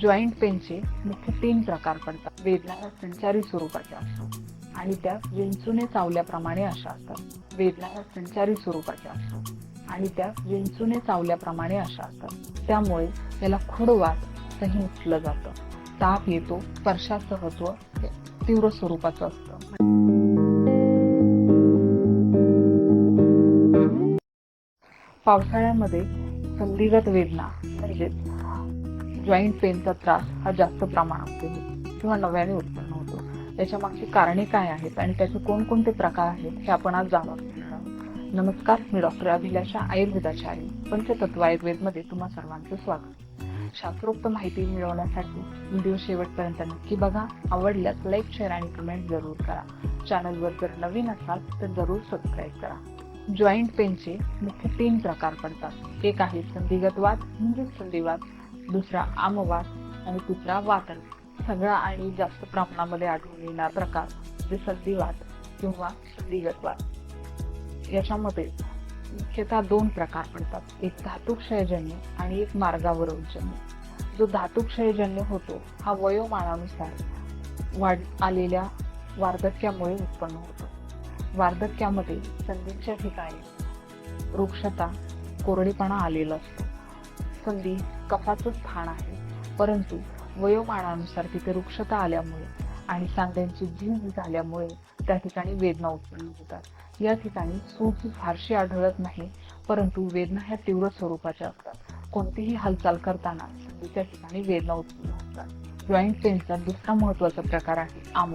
Joint पेनचे मुख्य तीन प्रकार पडतात. वेदना संचारी स्वरूपाच्या असतात. आणि त्या विंचूने चावल्याप्रमाणे अशा असतात. वेदना संचारी स्वरूपाच्या असतात. आणि त्या विंचूने चावल्याप्रमाणे अशा असतात. त्यामुळे याला खुडवात सही म्हटलं जातं. ताप येतो स्पर्शासहत्व हे तीव्र स्वरूपाचं असतं. पावसाळ्यामध्ये संधिगत वेदना म्हणजेच जॉईंट पेनचा त्रास हा जास्त प्रमाणामध्ये होतो. किंवा नव्याने उत्पन्न होतो. याच्या मागची कारणे काय आहेत आणि त्याचे कोणकोणते प्रकार आहेत हे आपण आज जाणून नमस्कार मी डॉक्टर अभिलाषा आयुर्वेदाचार्य पंचतत्व आयुर्वेदमध्ये तुम्हा सर्वांचं स्वागत. शास्त्रोक्त माहिती मिळवण्यासाठी व्हिडिओ शेवटपर्यंत नक्की बघा. आवडल्यास लाईक शेअर आणि कमेंट जरूर करा. चॅनलवर जर नवीन असाल तर जरूर सबस्क्राईब करा. जॉईंट पेनचे मुख्य तीन प्रकार पडतात. एक आहे संधिगतवाद म्हणजेच म्हणजे दुसरा आमवात आणि तिसरा वातन सगळा आणि जास्त प्रमाणामध्ये आढळून येणार प्रकार म्हणजे संधिवात किंवा संधिगत याच्यामध्ये मुख्यतः दोन प्रकार पडतात. एक धातुक्षयजन्य आणि एक मार्गावरोधजन्य. जो धातुक्षयजन्य होतो हा वयोमानानुसार वाढ आलेल्या वार्धक्यामुळे उत्पन्न होतो. वार्धक्यामध्ये संधीच्या ठिकाणी वृक्षता कोरडेपणा आलेला असतो. संधी कफाचं स्थान आहे. परंतु वयोमानानुसार तिथे वृक्षता आल्यामुळे आणि सांध्यांची झीज झाल्यामुळे त्या ठिकाणी वेदना उत्पन्न होतात. या ठिकाणी सूज फारशी आढळत नाही परंतु वेदना ह्या तीव्र स्वरूपाच्या असतात. कोणतीही हालचाल करताना संधीच्या ठिकाणी वेदना उत्पन्न होतात. जॉईंट पेनचा दुसरा महत्त्वाचा प्रकार आहे आम.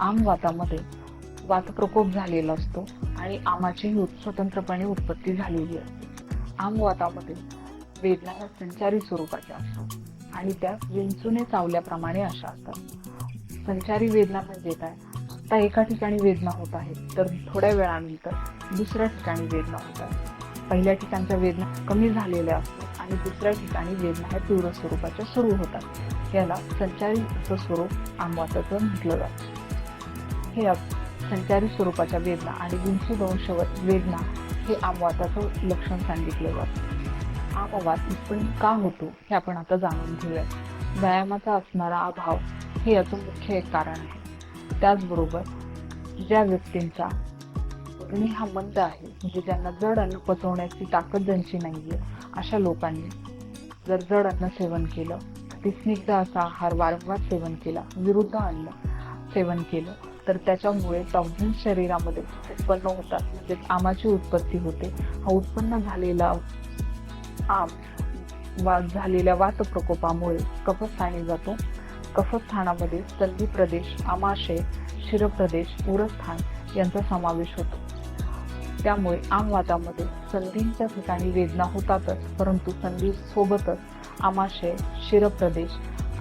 आम वातामध्ये वातप्रकोप झालेला असतो आणि आमाचीही स्वतंत्रपणे उत्पत्ती झालेली असते. आम वातामध्ये वेदना ह्या संचारी स्वरूपाच्या असतात आणि त्या विंचूने चावल्याप्रमाणे अशा असतात. संचारी वेदना म्हणजे काय? आता एका ठिकाणी वेदना होत आहे तर थोड्या वेळानंतर दुसऱ्या ठिकाणी वेदना होत आहे. पहिल्या ठिकाणच्या वेदना कमी झालेल्या असतात आणि दुसऱ्या ठिकाणी वेदना ह्या तीव्र स्वरूपाच्या सुरू होतात. याला संचारी असं स्वरूप आमवाताचं म्हटलं जातं. हे संचारी स्वरूपाच्या वेदना आणि विंचू दंशवत वेदना हे आमवाताचं लक्षण सांगितलं जातं. आमवात उत्पन्न का होतो हे आपण आता जाणून घेऊया व्यायामाचा असणारा अभाव हे याचं मुख्य एक कारण आहे. त्याचबरोबर ज्या व्यक्तींचा अग्नी हा मंद आहे म्हणजे ज्यांना जड अन्न पचवण्याची ताकद ज्यांची आहे अशा लोकांनी जर जड अन्न सेवन केलं स्निग्ध असा आहार वारंवार सेवन केला विरुद्ध अन्न सेवन केलं तर त्याच्यामुळे टॉक्झिन शरीरामध्ये उत्पन्न होतात. म्हणजे आमाची उत्पत्ती होते. हा उत्पन्न झालेला आम वा झालेल्या वात प्रकोपामुळे कफस्थानी जातो. कफस्थानामध्ये संधी प्रदेश आमाशय शिरप्रदेश उरस्थान यांचा समावेश होतो. त्यामुळे आमवातामध्ये संधींच्या ठिकाणी वेदना होतातच परंतु संधी सोबतच आमाशय शिरप्रदेश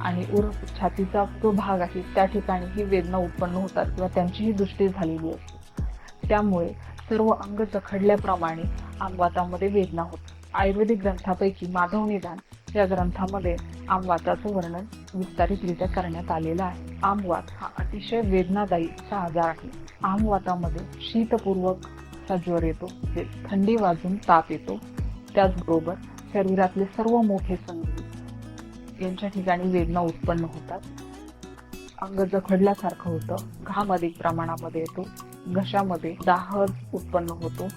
आणि उर छातीचा जो भाग आहे त्या ठिकाणी ही वेदना उत्पन्न होतात किंवा त्यांचीही दृष्टी झालेली असते. त्यामुळे सर्व अंग जखडल्याप्रमाणे आमवातामध्ये वेदना होतात. आयुर्वेदिक ग्रंथापैकी माधव निदान या ग्रंथामध्ये आमवाताचं वर्णन विस्तारितरित्या करण्यात आलेलं आहे. आमवात हा अतिशय वेदनादायी असा आजार आहे. आमवातामध्ये शीतपूर्वक चा ज्वर येतो ते थंडी वाजून ताप येतो. त्याचबरोबर शरीरातले सर्व मोठे संधी यांच्या ठिकाणी वेदना उत्पन्न होतात. अंग जखडल्यासारखं होतं घाम अधिक प्रमाणामध्ये येतो घशामध्ये दाह उत्पन्न होतो.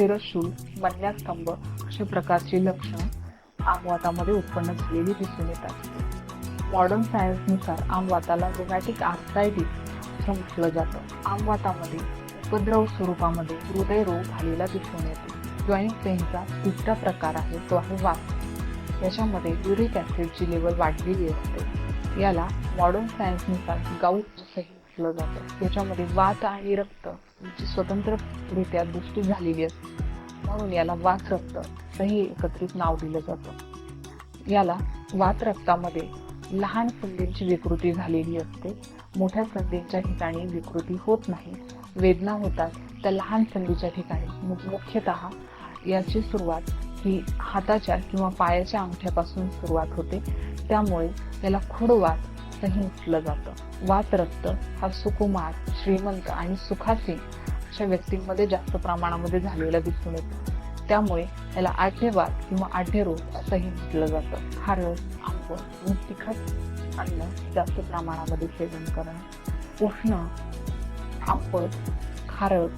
शिरशूल मन्यास्तंभ अशा प्रकारची लक्षणं आमवातामध्ये उत्पन्न झालेली दिसून येतात. मॉडर्न सायन्सनुसार आमवाताला रोमॅटिक आर्थरायटिस असं म्हटलं जातं. आमवातामध्ये उपद्रव स्वरूपामध्ये हृदयरोग झालेला दिसून येतो. जॉईंट पेनचा दुसरा प्रकार आहे तो आहे वात याच्यामध्ये युरिक ॲसिडची लेवल वाढलेली असते. याला मॉडर्न सायन्सनुसार गाऊट असंही म्हटलं जातं. याच्यामध्ये वात आणि रक्त यांची स्वतंत्ररित्या दृष्टी झालेली असते. म्हणून याला वात रक्त असंही एकत्रित नाव दिलं जातं. याला वात रक्तामध्ये लहान संधींची विकृती झालेली असते. मोठ्या संधींच्या ठिकाणी विकृती होत नाही. वेदना होतात. त्या लहान संधीच्या ठिकाणी मुख्यतः याची सुरुवात ही हाताच्या किंवा पायाच्या अंगठ्यापासून सुरुवात होते. त्यामुळे याला खुडवात असंही म्हटलं जातं. वात रक्त हा सुकुमार श्रीमंत आणि सुखासीन अशा व्यक्तींमध्ये जास्त प्रमाणामध्ये झालेला दिसून येतो. त्यामुळे याला आठेवाद किंवा आढ्यरोग असंही म्हटलं जातं. हा रस आपण तिखट अन्न जास्त प्रमाणामध्ये सेवन करणं उष्ण आंबट खारट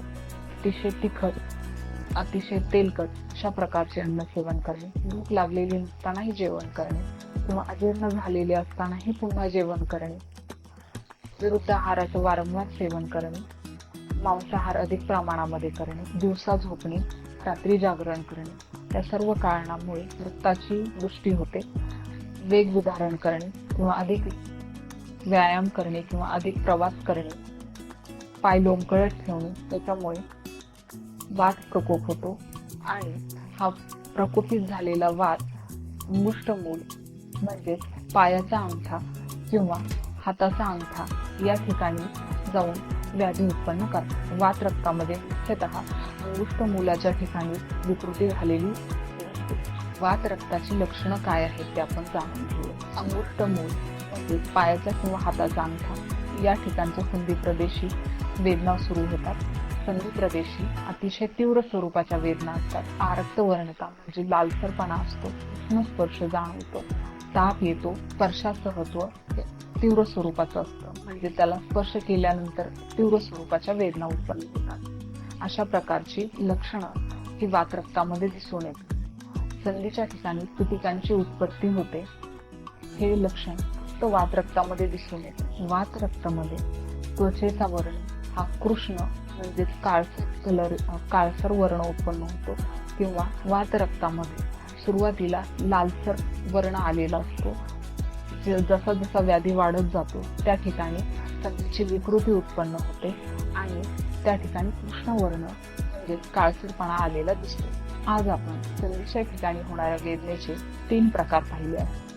अतिशय तिखट अतिशय तेलकट अशा प्रकारचे अन्न सेवन करणे भूक लागलेली नसतानाही जेवण करणे किंवा अजीर्ण झालेले असतानाही पुन्हा जेवण करणे विरुद्ध आहाराचं वारंवार सेवन करणे मांसाहार अधिक प्रमाणामध्ये करणे दिवसा झोपणे रात्री जागरण करणे या सर्व कारणामुळे वृत्ताची दृष्टी होते. वेग विधारण करणे किंवा अधिक व्यायाम करणे किंवा अधिक प्रवास करणे पाय लोंबकळत ठेवणे त्याच्यामुळे वात प्रकोप होतो आणि हा प्रकोपित झालेला वात मुष्टमूल म्हणजेच पायाचा अंगठा किंवा हाताचा अंगठा या ठिकाणी जाऊन व्याधी उत्पन्न करतात वात रक्तामध्ये मुख्यतः मुलाच्या ठिकाणी विकृती झालेली वात रक्ताची लक्षणं काय आहेत ते आपण जाणून घेऊया. अंगुष्टमूल म्हणजे पायाचा किंवा हाताचा अंगठा या ठिकाणच्या संधी प्रदेशी वेदना सुरू होतात. संधी प्रदेशी अतिशय तीव्र स्वरूपाच्या वेदना असतात. आरक्त वर्णता म्हणजे लालसरपणा असतो. उष्ण स्पर्श जाणवतो. ताप येतो. स्पर्शासहत्व तीव्र स्वरूपाचं असतं. म्हणजे त्याला स्पर्श केल्यानंतर तीव्र स्वरूपाच्या वेदना उत्पन्न होतात अशा प्रकारची लक्षणं ही वात रक्तामध्ये दिसून येतात. संधीच्या ठिकाणी स्फुटिकांची उत्पत्ती होते. हे लक्षण फक्त वात रक्तामध्ये दिसून येते. वात रक्तामध्ये त्वचेचा वर्ण हा कृष्ण म्हणजेच काळसर कलर काळसर वर्ण उत्पन्न होतो किंवा वात रक्तामध्ये सुरुवातीला लालसर वर्ण आलेला असतो. जसा जसा व्याधी वाढत जातो त्या ठिकाणी संधीची विकृती उत्पन्न होते आणि त्या ठिकाणी कृष्णवर्ण म्हणजे काळसरपणा आलेला दिसतो. आज आपण संधीच्या ठिकाणी होणाऱ्या वेदनेचे तीन प्रकार पाहिले आहेत.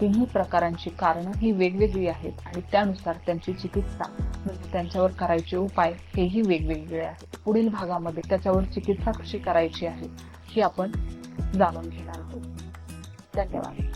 तिन्ही प्रकारांची कारणं ही वेगवेगळी आहेत आणि त्यानुसार त्यांची चिकित्सा म्हणजे त्यांच्यावर करायचे उपाय हेही वेगवेगळे आहेत. पुढील भागामध्ये त्याच्यावर चिकित्सा कशी करायची आहे ही आपण जाणून घेणार आहोत. धन्यवाद.